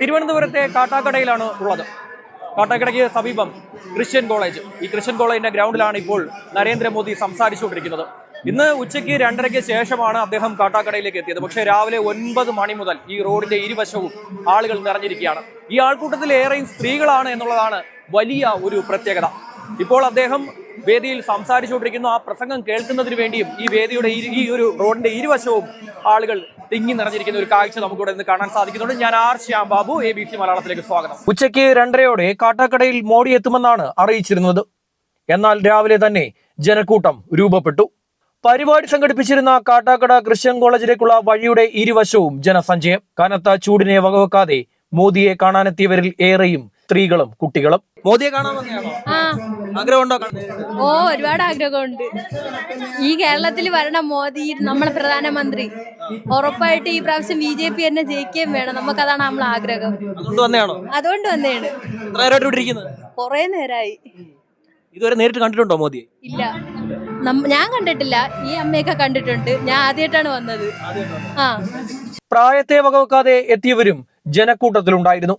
തിരുവനന്തപുരത്തെ കാട്ടാക്കടയിലാണ് ഉള്ളത്. കാട്ടാക്കടയ്ക്ക് സമീപം ക്രിസ്ത്യൻ കോളേജ്. ഈ ക്രിസ്ത്യൻ കോളേജിന്റെ ഗ്രൗണ്ടിലാണ് ഇപ്പോൾ നരേന്ദ്രമോദി സംസാരിച്ചുകൊണ്ടിരിക്കുന്നത്. ഇന്ന് ഉച്ചയ്ക്ക് രണ്ടരയ്ക്ക് ശേഷമാണ് അദ്ദേഹം കാട്ടാക്കടയിലേക്ക് എത്തിയത്. പക്ഷേ രാവിലെ ഒൻപത് മണി മുതൽ ഈ റോഡിന്റെ ഇരുവശവും ആളുകൾ നിറഞ്ഞിരിക്കുകയാണ്. ഈ ആൾക്കൂട്ടത്തിൽ ഏറെയും സ്ത്രീകളാണ് എന്നുള്ളതാണ് വലിയ ഒരു പ്രത്യേകത. ഇപ്പോൾ അദ്ദേഹം വേദിയിൽ സംസാരിച്ചുകൊണ്ടിരിക്കുന്നു. ആ പ്രസംഗം കേൾക്കുന്നതിന് വേണ്ടിയും ഈ വേദിയുടെ ഈ ഒരു റോഡിന്റെ ഇരുവശവും ആളുകൾ തിങ്ങി നിറഞ്ഞിരിക്കുന്ന ഒരു കാഴ്ച നമുക്കിവിടെ നിന്ന് കാണാൻ സാധിക്കുന്നുണ്ട്. ഞാൻ R Shyam Babu A B C മലയാളത്തിലേക്ക് സ്വാഗതം. ഉച്ചയ്ക്ക് രണ്ടരയോടെ കാട്ടാക്കടയിൽ മോഡി എത്തുമെന്നാണ് അറിയിച്ചിരുന്നത്. എന്നാൽ രാവിലെ തന്നെ ജനക്കൂട്ടം രൂപപ്പെട്ടു. പരിപാടി സംഘടിപ്പിച്ചിരുന്ന കാട്ടാക്കട ക്രിസ്ത്യൻ കോളേജിലേക്കുള്ള വഴിയുടെ ഇരുവശവും ജനസഞ്ചയം. കനത്ത ചൂടിനെ വകവെക്കാതെ മോദിയെ കാണാനെത്തിയവരിൽ ഏറെയും സ്ത്രീകളും കുട്ടികളും. മോദിയെ കാണാൻ ആഗ്രഹമുണ്ടോ ഓ ഒരുപാട് ആഗ്രഹമുണ്ട്. ഈ കേരളത്തിൽ വരണം മോദി നമ്മളെ പ്രധാനമന്ത്രി. ഉറപ്പായിട്ട് ഈ പ്രാവശ്യം ബി ജെ പി തന്നെ ജയിക്കുകയും വേണം. നമുക്കതാണ് നമ്മളെ ആഗ്രഹം. അതുകൊണ്ട് വന്നേണ് കൊറേ നേരായി ഇതുവരെ നേരിട്ട് കണ്ടിട്ടുണ്ടോ മോദി ഇല്ല. ഞാൻ കണ്ടിട്ടില്ല. ഈ അമ്മയൊക്കെ കണ്ടിട്ടുണ്ട്. ഞാൻ ആദ്യമായിട്ടാണ് വന്നത്. ആ. പ്രായത്തെ വകവെക്കാതെ എത്തിയവരും ജനക്കൂട്ടത്തിലുണ്ടായിരുന്നു.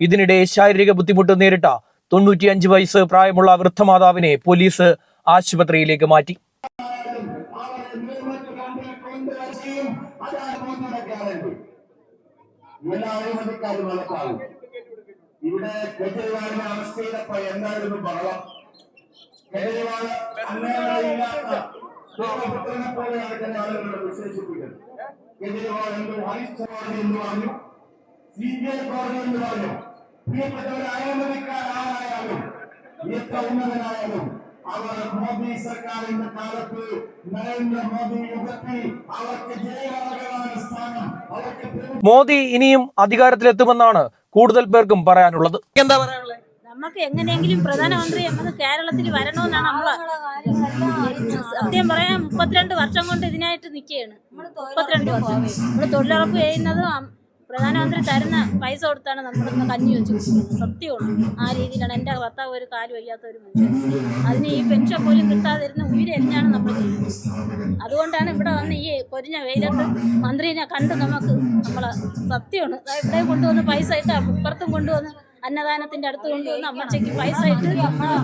ഇതിനിടെ ശാരീരിക ബുദ്ധിമുട്ട് നേരിട്ട തൊണ്ണൂറ്റിയഞ്ച് വയസ്സ് പ്രായമുള്ള വൃദ്ധമാതാവിനെ പോലീസ് ആശുപത്രിയിലേക്ക് മാറ്റി. ഇവിടെ എന്ത് കോടതി എന്ന് പറഞ്ഞു? സി ബി ഐ കോടതി എന്ന് പറഞ്ഞു പ്രിയപ്പെട്ടവർ അഴിമതിക്കാരായാലും എത്ര ഉന്നതനായാലും അവർ മോദി സർക്കാരിന്റെ കാലത്ത് നരേന്ദ്രമോദി യുഗത്തിൽ അവർക്ക് ജയിലറകളാണ് സ്ഥാനം അവർക്ക് മോദി ഇനിയും അധികാരത്തിലെത്തുമെന്നാണ് കൂടുതൽ പേർക്കും പറയാനുള്ളത്. എന്താ പറയാനുള്ളത് നമുക്ക് എങ്ങനെയെങ്കിലും പ്രധാനമന്ത്രി നമുക്ക് കേരളത്തിൽ വരണമെന്നാണ് നമ്മൾ സത്യം പറയാൻ മുപ്പത്തിരണ്ട് വർഷം കൊണ്ട് ഇതിനായിട്ട് നിൽക്കുകയാണ്. മുപ്പത്തിരണ്ട് വർഷം. നമ്മൾ തൊഴിലുറപ്പ് ചെയ്യുന്നതും പ്രധാനമന്ത്രി തരുന്ന പൈസ കൊടുത്താണ് നമ്മളിന്ന് കഞ്ഞി വെച്ച് സത്യമാണ് ആ രീതിയിലാണ് എന്റെ ഭർത്താവ് ഒരു കാര്യം വയ്യാത്ത ഒരു മനുഷ്യൻ. അതിന് ഈ പെൻഷൻ പോലും കിട്ടാതിരുന്ന ഉയരെല്ലാം നമ്മൾ ചെയ്യുന്നത്. അതുകൊണ്ടാണ് ഇവിടെ വന്ന് ഈ പൊരിഞ്ഞ വെയിലത്ത് മന്ത്രിനെ കണ്ട് നമുക്ക് നമ്മളെ സത്യമാണ് ഇവിടെ കൊണ്ടുവന്ന് പൈസ ഇട്ട് ഇപ്പുറത്തും കൊണ്ടുവന്ന് അന്നദാനത്തിന്റെ അടുത്ത് കൊണ്ടുവന്ന് അമ്മച്ചയ്ക്ക് പൈസ ഇട്ട്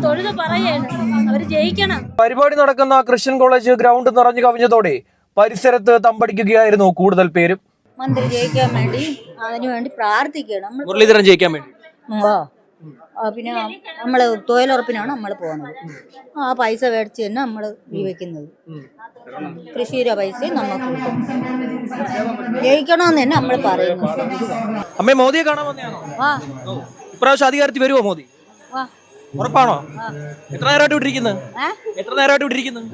തൊഴുത് പറയാണ് അവർ ജയിക്കണം. പരിപാടി നടക്കുന്ന ക്രിസ്ത്യൻ കോളേജ് ഗ്രൗണ്ട് നിറഞ്ഞു കവിഞ്ഞതോടെ പരിസരത്ത് തമ്പടിക്കുകയായിരുന്നു കൂടുതൽ പേരും. മന്ത്രി ജയിക്കാൻ വേണ്ടി അതിനു വേണ്ടി പ്രാർത്ഥിക്കണം നമ്മൾ മുരളീധരൻ ജയിക്കാൻ വേണ്ടി. ആ. ആ, പിന്നെ നമ്മൾ തൊഴിലുറപ്പിനാണ് നമ്മൾ പോകുന്നത്. ആ പൈസ മേടിച്ച് തന്നെ നമ്മൾ ജീവിക്കുന്നത്. കൃഷിയുടെ പൈസ നമുക്ക് കിട്ടും. ജയിക്കണമെന്ന് തന്നെ നമ്മൾ പറയുന്നു. അമ്മേ മോദിയെ കാണാൻ വന്നതാണോ? ആ. ഇപ്രാവശ്യം അധികാരത്തിൽ വരുമോ മോദി? ഉറപ്പാണോ? എത്ര നേരമായിട്ട് വിട്ടിരിക്കുന്നത് എത്ര നേരമായിട്ട് വിട്ടിരിക്കുന്നത്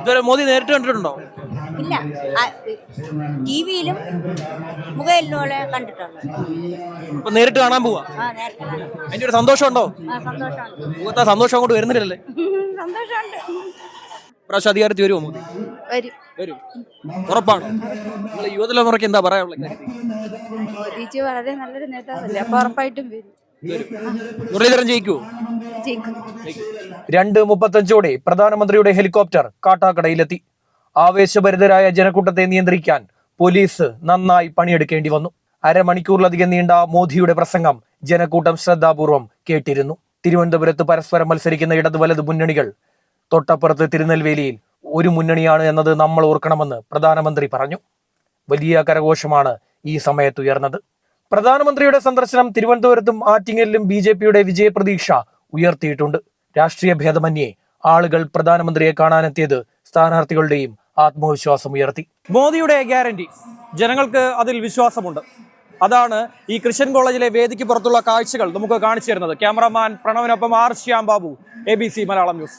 ഇതുവരെ മോദി നേരിട്ട് കണ്ടിട്ടുണ്ടോ? ഇല്ല. ടി വിയിലും മൊബൈലിലും കണ്ടിട്ടുണ്ട്. അപ്പൊ നേരിട്ട് കാണാൻ പോവാ. അതിന്റെ ഒരു സന്തോഷമുണ്ടോ? ഉണ്ടോ സന്തോഷമുണ്ട്. സന്തോഷം അങ്ങോട്ട് വരുന്നില്ലല്ലേ? സന്തോഷമുണ്ട്. ഇപ്രാവശ്യം അധികാരത്തിൽ വരുമോ? മോദി വരും. വരും. ഉറപ്പാണ്. നിങ്ങളെ യുവതലമുറയ്ക്ക് എന്താ പറയാനുള്ളത് മോദിജി വളരെ നല്ലൊരു നേതാവല്ലേ അപ്പൊ ഉറപ്പായിട്ടും വരും. മുരളീധരൻ ജയിക്കുവോ? ജയിക്കും. രണ്ട് മുപ്പത്തഞ്ചോടെ പ്രധാനമന്ത്രിയുടെ ഹെലികോപ്റ്റർ കാട്ടാക്കടയിലെത്തി. ആവേശഭരിതരായ ജനക്കൂട്ടത്തെ നിയന്ത്രിക്കാൻ പോലീസ് നന്നായി പണിയെടുക്കേണ്ടി വന്നു. അരമണിക്കൂറിലധികം നീണ്ട മോദിയുടെ പ്രസംഗം ജനക്കൂട്ടം ശ്രദ്ധാപൂർവം കേട്ടിരുന്നു. തിരുവനന്തപുരത്ത് പരസ്പരം മത്സരിക്കുന്ന ഇടതു വലത് മുന്നണികൾ തൊട്ടപ്പുറത്ത് തിരുനെൽവേലിയിൽ ഒരു മുന്നണിയാണ് എന്നത് നമ്മൾ ഓർക്കണമെന്ന് പ്രധാനമന്ത്രി പറഞ്ഞു. വലിയ കരഘോഷമാണ് ഈ സമയത്ത് ഉയർന്നത്. പ്രധാനമന്ത്രിയുടെ സന്ദർശനം തിരുവനന്തപുരത്തും ആറ്റിങ്ങലിലും ബി ജെ പിയുടെ വിജയപ്രതീക്ഷ ഉയർത്തിയിട്ടുണ്ട്. രാഷ്ട്രീയ ഭേദമന്യേ ആളുകൾ പ്രധാനമന്ത്രിയെ കാണാനെത്തിയത് സ്ഥാനാർത്ഥികളുടെയും ആത്മവിശ്വാസം ഉയർത്തി. മോദിയുടെ ഗ്യാരണ്ടി. ജനങ്ങൾക്ക് അതിൽ വിശ്വാസമുണ്ട്. അതാണ് ഈ ക്രിസ്ത്യൻ കോളേജിലെ വേദിക്ക് പുറത്തുള്ള കാഴ്ചകൾ നമുക്ക് കാണിച്ചു തരുന്നത്. Cameraman പ്രണവിനൊപ്പം R Shyam Babu A Malayalam news.